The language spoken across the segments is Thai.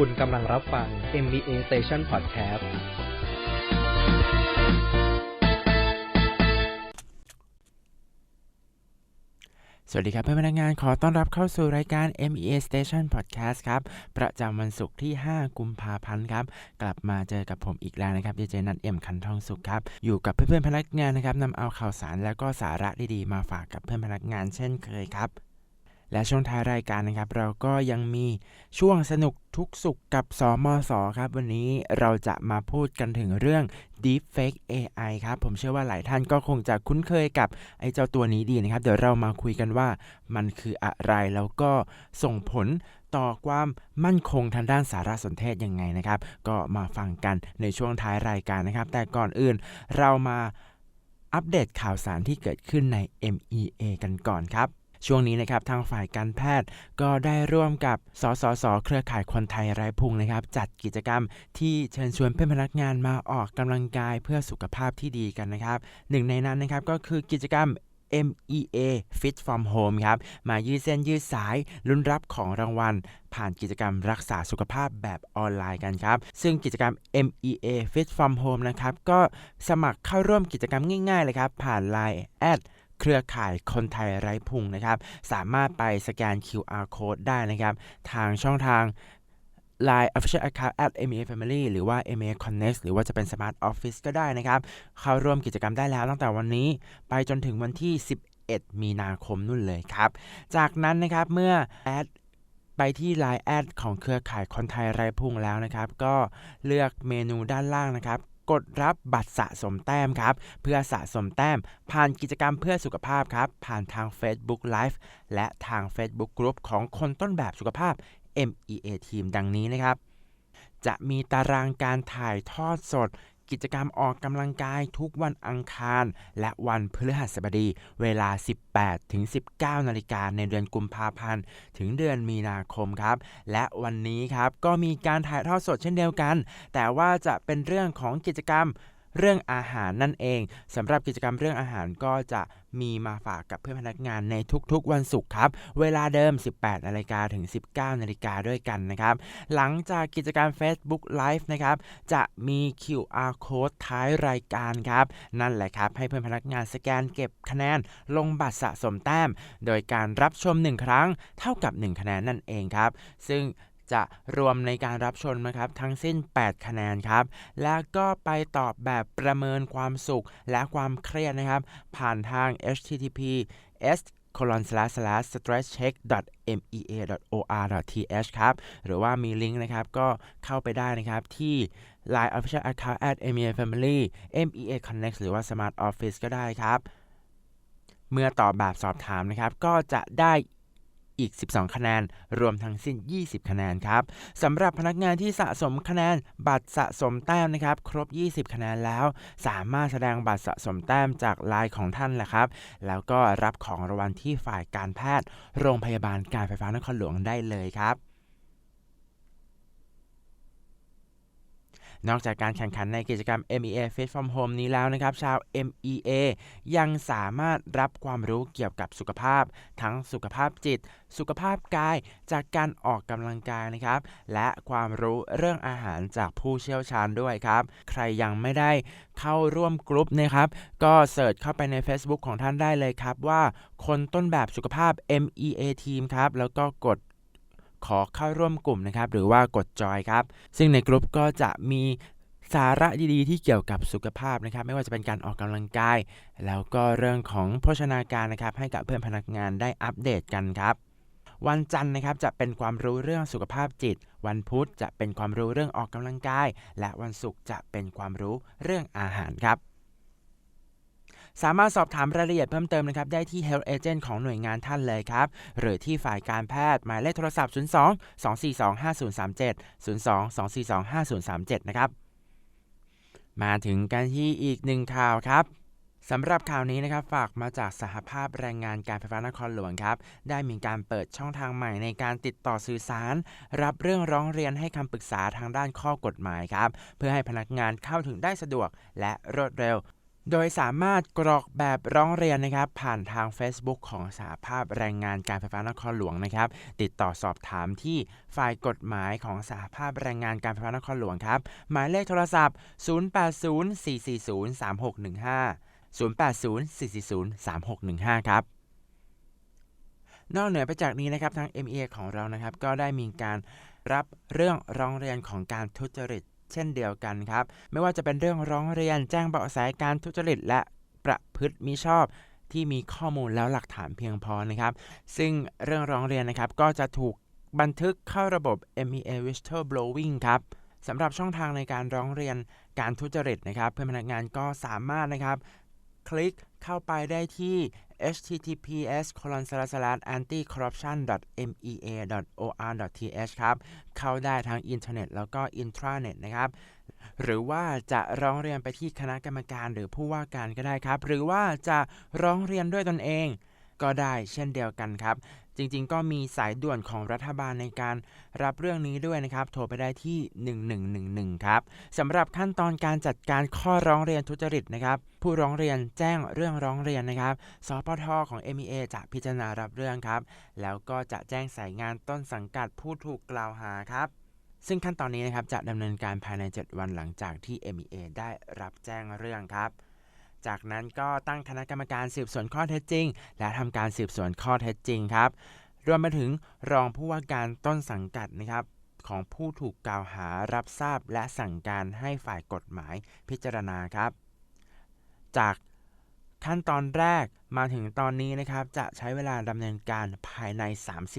คุณกำลังรับฟัง MBA Station Podcast สวัสดีครับเพื่อนพนักงานขอต้อนรับเข้าสู่รายการ MEA Station Podcast ครับ ประจำวันศุกร์ที่ 5 กุมภาพันธ์ครับ กลับมาเจอกับผมอีกแล้วนะครับดีเจนัทเอ็มคันทองสุขครับ อยู่กับเพื่อนๆพนักงานนะครับนำเอาข่าวสารและก็สาระดีๆ มาฝากกับเพื่อนพนักงานเช่นเคยครับ และช่วงท้ายรายการนะครับ เราก็ยังมีช่วงสนุกทุกสุขกับสมสครับ วันนี้เราจะมาพูดกันถึงเรื่อง Deepfake AI ครับ ผมเชื่อว่าหลายท่านก็คงจะคุ้นเคยกับไอ้เจ้าตัวนี้ดีนะครับ เดี๋ยวเรามาคุยกันว่ามันคืออะไรแล้วก็ส่งผลต่อความมั่นคงทางด้านสารสนเทศยังไงนะครับ ก็มาฟังกันในช่วงท้ายรายการนะครับ แต่ก่อนอื่นเรามาอัปเดตข่าวสารที่เกิดขึ้นใน MEA กันก่อนครับ ช่วงนี้นะครับทางฝ่ายการแพทย์ก็ได้ร่วมกับสสส เครือข่ายคนไทยไร้พุงนะครับ จัดกิจกรรมที่เชิญชวนเพื่อนพนักงานมาออกกำลังกายเพื่อสุขภาพที่ดีกันนะครับ หนึ่งในนั้นนะครับก็คือกิจกรรม MEA Fit from Home ครับ มายืดเส้นยืดสายลุ้นรับของรางวัล ผ่านกิจกรรมรักษาสุขภาพแบบออนไลน์กันครับ ซึ่งกิจกรรม MEA Fit from Home นะครับ ก็สมัครเข้าร่วมกิจกรรมง่ายๆเลยครับ ผ่าน Line แอด เครือข่ายคนไทยไร้พุงนะครับ สามารถไปสแกน QR code ได้นะครับ ทางช่องทาง Line Official Account at MA Family หรือว่า MA Connect หรือว่าจะเป็น Smart Office ก็ได้นะครับ เข้าร่วมกิจกรรมได้แล้วตั้งแต่วันนี้ไปจนถึงวันที่ 11 มีนาคมนู่นเลยครับ จากนั้นนะครับเมื่อแอดไปที่ Line แอดของเครือข่ายคนไทยไร้พุงแล้วนะครับ ก็เลือกเมนูด้านล่างนะครับ กดรับบัตรสะสมแต้มครับ เพื่อสะสมแต้ม ผ่านกิจกรรมเพื่อสุขภาพครับ ผ่านทาง Facebook Live และทาง Facebook Group ของคนต้นแบบสุขภาพ MEA Team ดังนี้นะครับ จะมีตารางการถ่ายทอดสด กิจกรรมออกกำลังกายทุกวันอังคาร และวันพฤหัสบดี เวลา 18ถึง19 นาฬิกาในเดือนกุมภาพันธ์ ถึงเดือนมีนาคมครับ และวันนี้ครับก็มีการถ่ายทอดสดเช่นเดียวกัน แต่ว่าจะเป็นเรื่องของกิจกรรม เรื่องอาหารนั่นเองสำหรับกิจกรรมเรื่องอาหารก็จะมีมาฝากกับเพื่อนพนักงานในทุกๆ วันศุกร์ครับ เวลาเดิม 18 นาฬิกาถึง 19 นาฬิกาด้วยกันนะครับ หลังจากกิจกรรม Facebook Live นะครับ จะมี QR code ท้ายรายการครับ นั่นแหละครับ ให้เพื่อนพนักงานสแกนเก็บคะแนน ลงบัตรสะสมแต้ม โดยการรับชม 1 ครั้ง เท่ากับ 1 คะแนนนั่นเองครับ ซึ่ง จะรวมในการรับชมนะครับทั้งสิ้น 8 คะแนนครับ แล้วก็ไปตอบแบบประเมินความสุขและความเครียดนะครับ ผ่านทาง http s colon slash slash stress check mea or th ครับหรือว่ามีลิงก์นะครับก็เข้าไปได้นะครับที่ Line Official Account at MEA Family MEA Connect หรือว่า Smart Office ก็ได้ครับ เมื่อตอบแบบสอบถามนะครับ ก็จะได้ อีก 12 คะแนน รวมทั้งสิ้น 20 คะแนนครับสำหรับพนักงานที่สะสมคะแนนบัตรสะสมแต้มนะครับ ครบ 20 คะแนนแล้ว สามารถแสดงบัตรสะสมแต้มจากลายของท่านแหละครับ แล้วก็รับของรางวัลที่ฝ่ายการแพทย์ โรงพยาบาลการไฟฟ้านครหลวงได้เลยครับ นอกจากการแข่งขันในกิจกรรม MEA Fit from Home นี้แล้วนะครับ ชาว MEA ยังสามารถรับความรู้เกี่ยวกับสุขภาพ ทั้งสุขภาพจิต สุขภาพกาย จากการออกกำลังกายนะครับ และความรู้เรื่องอาหารจากผู้เชี่ยวชาญด้วยครับ ใครยังไม่ได้เข้าร่วมกลุ่มนะครับ ก็เสิร์ชเข้าไปใน Facebook ของท่านได้เลยครับว่าคนต้นแบบสุขภาพ MEA Team ครับ แล้วก็กด ขอเข้าร่วมกลุ่มนะครับ หรือว่ากดจอยครับ ซึ่งในกลุ่มก็จะมีสาระดีๆ ที่เกี่ยวกับสุขภาพนะครับ ไม่ว่าจะเป็นการออกกำลังกาย แล้วก็เรื่องของโภชนาการนะครับ ให้กับเพื่อนพนักงานได้อัปเดตกันครับวันจันทร์นะครับจะเป็นความรู้เรื่องสุขภาพจิต วันพุธจะเป็นความรู้เรื่องออกกำลังกาย และวันศุกร์จะเป็นความรู้เรื่องอาหารครับ สามารถสอบถามรายละเอียดเพิ่มเติมนะครับได้ที่ Health Agent ของหน่วยงานท่านเลยครับ หรือที่ฝ่ายการแพทย์หมายเลขโทรศัพท์ 02 242 5037 02 242 5037 นะครับ มาถึงกันที่อีกหนึ่งข่าวครับสำหรับข่าวนี้นะครับฝากมาจากสหภาพแรงงานการไฟฟ้านครหลวงครับได้มีการเปิดช่องทางใหม่ในการติดต่อสื่อสาร รับเรื่องร้องเรียนให้คำปรึกษาทางด้านข้อกฎหมายครับ เพื่อให้พนักงานเข้าถึงได้สะดวกและรวดเร็ว โดยสามารถกรอกแบบร้องเรียนนะครับ ผ่านทาง Facebook ของสหภาพแรงงานการไฟฟ้านครหลวงนะครับ ติดต่อสอบถามที่ฝ่ายกฎหมายของสหภาพแรงงานการไฟฟ้านครหลวงครับ หมายเลขโทรศัพท์ 0804403615 0804403615 ครับนอกเหนือไปจากนี้นะครับทาง MEA ของเรานะครับ ก็ได้มีการรับเรื่องร้องเรียนของการทุจริต เช่นเดียวกันครับ ไม่ว่าจะเป็นเรื่องร้องเรียนแจ้งเบาะแสการทุจริต และประพฤติมิชอบที่มีข้อมูลแล้วหลักฐานเพียงพอนะครับ ซึ่งเรื่องร้องเรียนนะครับก็จะถูกบันทึกเข้าระบบ MEA Whistleblowing ครับสำหรับช่องทางในการร้องเรียนการทุจริตนะครับ เพื่อนพนักงานก็สามารถนะครับ คลิกเข้าไปได้ที่ https anticorruption mea or th ครับ เข้าได้ทั้งอินเทอร์เน็ตแล้วก็อินทราเน็ตนะครับ หรือว่าจะร้องเรียนไปที่คณะกรรมการหรือผู้ว่าการก็ได้ครับ หรือว่าจะร้องเรียนด้วยตนเอง ก็ได้เช่นเดียวกันครับ จริงๆ ก็มีสายด่วนของรัฐบาลในการรับเรื่องนี้ด้วยนะครับ โทรไปได้ที่ 1111 ครับสำหรับขั้นตอนการจัดการข้อร้องเรียนทุจริตนะครับ ผู้ร้องเรียนแจ้งเรื่องร้องเรียนนะครับสปทอของ MEA จะพิจารณารับเรื่องครับ แล้วก็จะแจ้งสายงานต้นสังกัดผู้ถูกกล่าวหาครับซึ่งขั้นตอนนี้นะครับจะดำเนินการภายใน 7 วันหลังจากที่ MEA ได้รับแจ้งเรื่องครับ จากนั้นก็ตั้งคณะกรรมการสืบสวนข้อเท็จจริง และทำการสืบสวนข้อเท็จจริงครับ รวมไปถึงรองผู้ว่าการต้นสังกัดนะครับของผู้ถูกกล่าวหารับทราบและสั่งการให้ฝ่ายกฎหมายพิจารณาครับ จากขั้นตอนแรกมาถึงตอนนี้นะครับจะใช้เวลาดำเนินการภายใน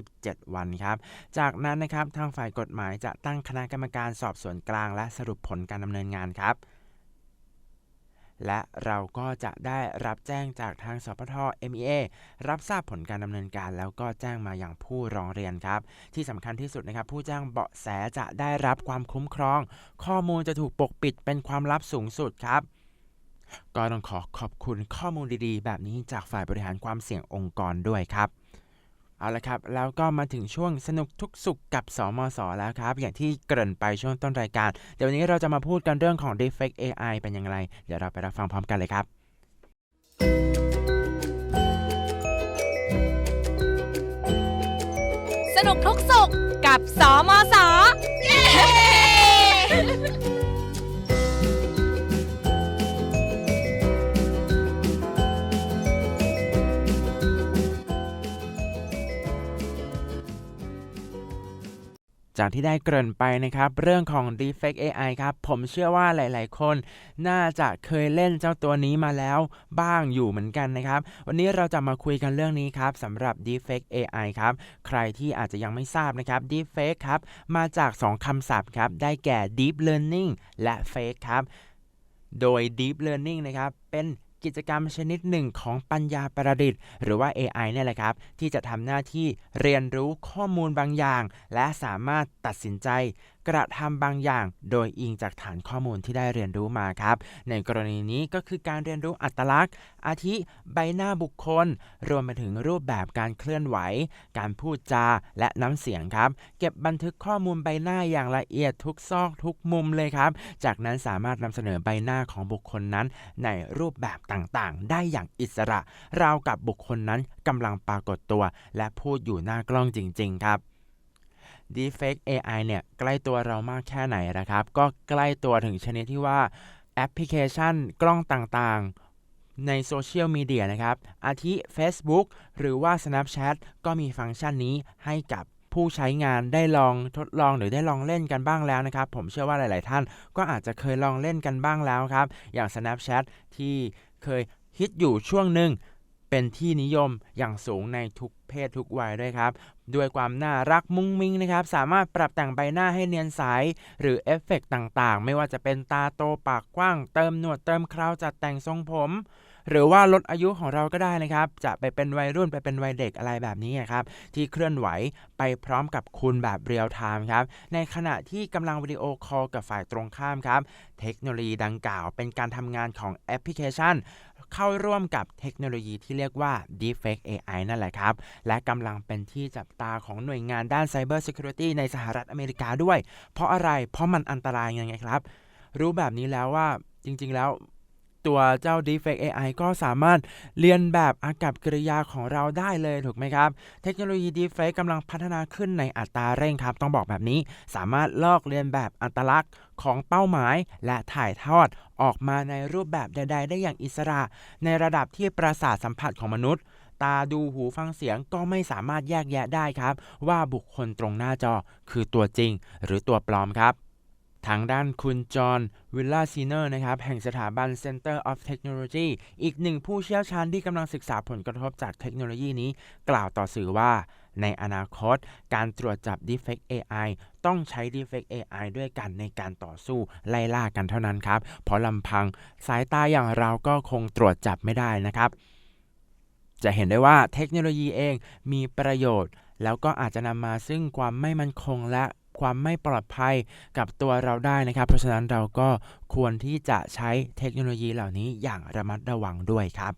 37 วันครับ จากนั้นนะครับทางฝ่ายกฎหมายจะตั้งคณะกรรมการสอบสวนกลางและสรุปผลการดำเนินงานครับ และเราก็จะได้รับแจ้งจากทางสปท MEA รับทราบผลการดำเนินการ แล้วก็แจ้งมาอย่างผู้ร้องเรียนครับ ที่สำคัญที่สุดนะครับผู้แจ้งเบาะแสจะได้รับความคุ้มครอง ข้อมูลจะถูกปกปิดเป็นความลับสูงสุดครับก็ต้องขอขอบคุณข้อมูลดีๆ แบบนี้จากฝ่ายบริหารความเสี่ยงองค์กรด้วยครับ เอาละครับ แล้วก็มาถึงช่วงสนุกทุกสุขกับสมสแล้วครับ อย่างที่เกริ่นไปช่วงต้นรายการ เดี๋ยววันนี้เราจะมาพูดกันเรื่องของ Deepfake AI เป็นอย่างไร เดี๋ยวเราไปรับฟังพร้อมกันเลยครับ สนุกทุกสุขกับสมสเย้ จากที่ได้เกริ่นไปนะครับ เรื่องของ Deepfake AI ครับ ผมเชื่อว่าหลาย ๆ คน น่าจะเคยเล่นเจ้าตัวนี้มาแล้วบ้างอยู่เหมือนกันนะครับ วันนี้เราจะมาคุยกันเรื่องนี้ครับสำหรับ Deepfake AI ครับ ใครที่อาจจะยังไม่ทราบนะครับ Deepfake ครับ มาจาก 2คำศัพท์ครับ ได้แก่ Deep Learning และ Fake ครับ โดย Deep Learning นะครับ เป็น กิจกรรมชนิดหนึ่งของปัญญาประดิษฐ์ หรือว่า AI เนี่ยแหละครับ ที่จะทำหน้าที่เรียนรู้ข้อมูลบางอย่าง และสามารถตัดสินใจ กระทำบางอย่าง โดยอิงจากฐานข้อมูลที่ได้เรียนรู้มาครับ ในกรณีนี้ก็คือการเรียนรู้อัตลักษณ์ อาทิใบหน้าบุคคล รวมไปถึงรูปแบบการเคลื่อนไหว การพูดจาและน้ำเสียงครับ เก็บบันทึกข้อมูลใบหน้าอย่างละเอียดทุกซอกทุกมุมเลยครับ จากนั้นสามารถนำเสนอใบหน้าของบุคคลนั้นในรูปแบบต่างๆ ได้อย่างอิสระ ราวกับบุคคลนั้นกำลังปรากฏตัว และพูดอยู่หน้ากล้องจริง ๆ ครับ Deepfake AI เนี่ยใกล้ตัวเรามากแค่ไหนนะครับ ก็ใกล้ตัวถึงชนิดที่ว่าแอปพลิเคชันกล้องต่างๆ ในโซเชียลมีเดียนะครับ อาทิ Facebook หรือว่า Snapchat ก็มีฟังก์ชันนี้ให้กับผู้ใช้งานได้ลองทดลองหรือได้ลองเล่นกันบ้างแล้วนะครับ ผมเชื่อว่าหลาย ๆ ท่านก็อาจจะเคยลองเล่นกันบ้างแล้วครับ อย่าง Snapchat ที่เคยฮิตอยู่ช่วงหนึ่ง เป็นที่นิยมอย่างสูงในทุกเพศทุกวัยด้วยครับ ด้วยความน่ารักมุ้งมิ้งนะครับ สามารถปรับแต่งใบหน้าให้เนียนใส หรือเอฟเฟกต์ต่างๆ ไม่ว่าจะเป็นตาโตปากกว้าง เติมหนวดเติมเคราจัดแต่งทรงผม หรือว่าลดอายุของเราก็ได้นะครับ จะไปเป็นวัยรุ่นไปเป็นวัยเด็กอะไรแบบนี้ครับ ที่เคลื่อนไหวไปพร้อมกับคุณแบบเรียลไทม์ครับ ในขณะที่กำลังวิดีโอคอลกับฝ่ายตรงข้ามครับ เทคโนโลยีดังกล่าว เป็นการทำงานของแอปพลิเคชันเข้าร่วมกับเทคโนโลยีที่เรียกว่า Deepfake AI นั่นแหละครับ และกำลังเป็นที่จับตาของหน่วยงานด้าน Cyber Security ในสหรัฐอเมริกาด้วย เพราะอะไร เพราะมันอันตรายยังไงครับ รู้แบบนี้แล้วว่าจริงๆแล้ว ตัวเจ้า Deepfake AI ก็สามารถเรียนแบบอากับกริยาของเราได้เลยถูกไหมครับ เทคโนโลยี Deepfake กำลังพัฒนาขึ้นในอัตราเร่งครับ ต้องบอกแบบนี้สามารถลอกเลียนแบบอัตลักษณ์ของเป้าหมาย และถ่ายทอดออกมาในรูปแบบใด ๆ ได้อย่างอิสระ ในระดับที่ประสาทสัมผัสของมนุษย์ตาดูหูฟังเสียงก็ไม่สามารถแยกแยะได้ครับ ว่าบุคคลตรงหน้าจอคือตัวจริงหรือตัวปลอมครับ ทางด้านคุณจอห์นวิลล่าซีเนอร์นะครับแห่งสถาบัน Center of Technology อีกหนึ่งผู้เชี่ยวชาญที่กำลังศึกษาผลกระทบจากเทคโนโลยีนี้ กล่าวต่อสื่อว่าในอนาคต การตรวจจับ Deepfake AI ต้องใช้ Deepfake AI ด้วยกันในการต่อสู้ไล่ล่ากันเท่านั้นครับ เพราะลำพังสายตาอย่างเราก็คงตรวจจับไม่ได้นะครับ จะเห็นได้ว่าเทคโนโลยีเองมีประโยชน์ แล้วก็อาจจะนำมาซึ่งความไม่มั่นคงและ ความไม่ปลอดภัยกับตัวเราได้นะครับ เพราะฉะนั้นเราก็ควรที่จะใช้เทคโนโลยีเหล่านี้อย่างระมัดระวังด้วยครับ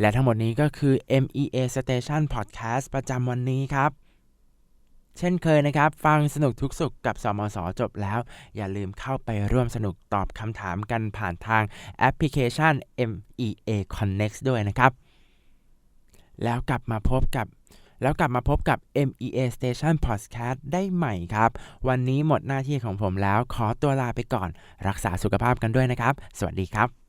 และทั้งหมดนี้ก็คือ MEA Station Podcast ประจำวันนี้ครับ เช่นเคยนะครับ ฟังสนุกทุกสุขกับสมสจบแล้ว อย่าลืมเข้าไปร่วมสนุกตอบคำถามกันผ่านทางแอปพลิเคชัน MEA Connect ด้วยนะครับ แล้วกลับมาพบกับ แล้วกลับมาพบกับ MEA Station Podcast ได้ใหม่ครับ วันนี้หมดหน้าที่ของผมแล้วขอตัวลาไปก่อน รักษาสุขภาพกันด้วยนะครับ สวัสดีครับ